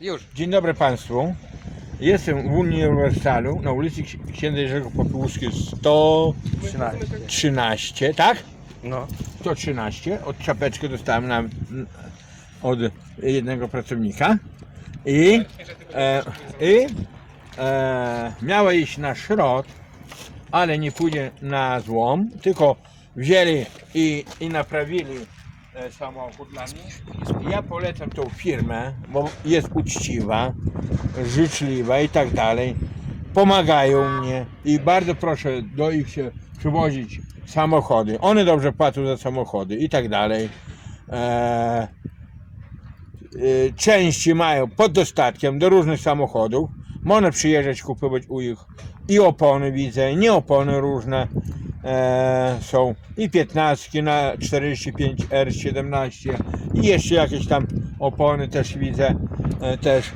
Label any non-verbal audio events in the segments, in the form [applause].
Już. Dzień dobry Państwu. Jestem w Uniwersalu na ulicy Ksi- Księdza Jerzego Popiełuszki 113, tak? No. 113. Od czapeczkę dostałem na, od jednego pracownika. I, e, i e, miała iść na szrot, ale nie pójdzie na złom, tylko wzięli i, i naprawili samochód dla mnie. Ja polecam tą firmę, bo jest uczciwa, życzliwa i tak dalej. Pomagają mnie i bardzo proszę do ich się przywozić samochody. One dobrze płacą za samochody i tak dalej. E, y, części mają pod dostatkiem do różnych samochodów. Można przyjeżdżać kupować u nich i opony widzę, nie opony różne e, są i 15 na 45 R17 i jeszcze jakieś tam opony też widzę e, też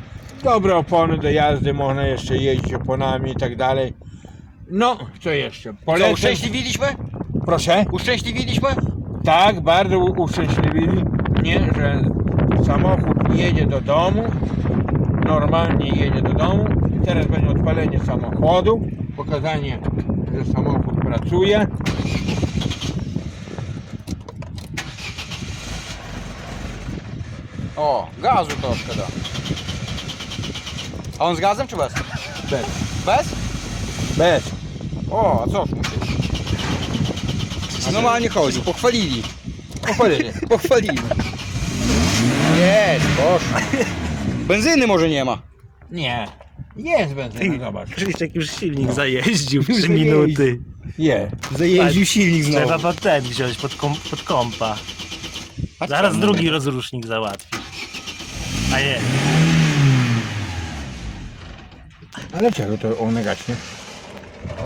dobre opony do jazdy, można jeszcze jeździć oponami i tak dalej. No, co jeszcze? Co, Polecam. uszczęśliwiliśmy? Proszę. Uszczęśliwiliśmy? Tak, bardzo uszczęśliwili mnie, że samochód jedzie do domu, normalnie jedzie do domu. Teraz będzie odpalenie samochodu, pokazanie, że samochód pracuje. O, gazu troszkę da. A on z gazem czy bez? Bez. Bez? Bez. O, a co musisz? Normalnie chodzi, pochwalili. Pochwalili. [laughs] Pochwalili. Jest, poszło. Benzyny może nie ma. Nie. Jest benzyna, zobacz. Krzysiek już silnik zajeździł w Już 3 zajeździł. minuty. Jest. Zajeździł silnik Trzeba znowu. pod ten wziąć, pod, kom, pod kompa. A Zaraz drugi rozrusznik załatwi. A nie. Ale czego to one gaśnie?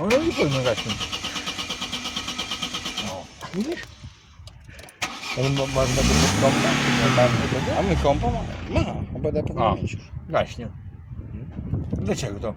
One nie powinno gaśnie. O, widzisz? On ma, masz na to kompa? A my kompa mamy. Ma, a będę powinien mieć już. Gaśnie. Dlaczego to?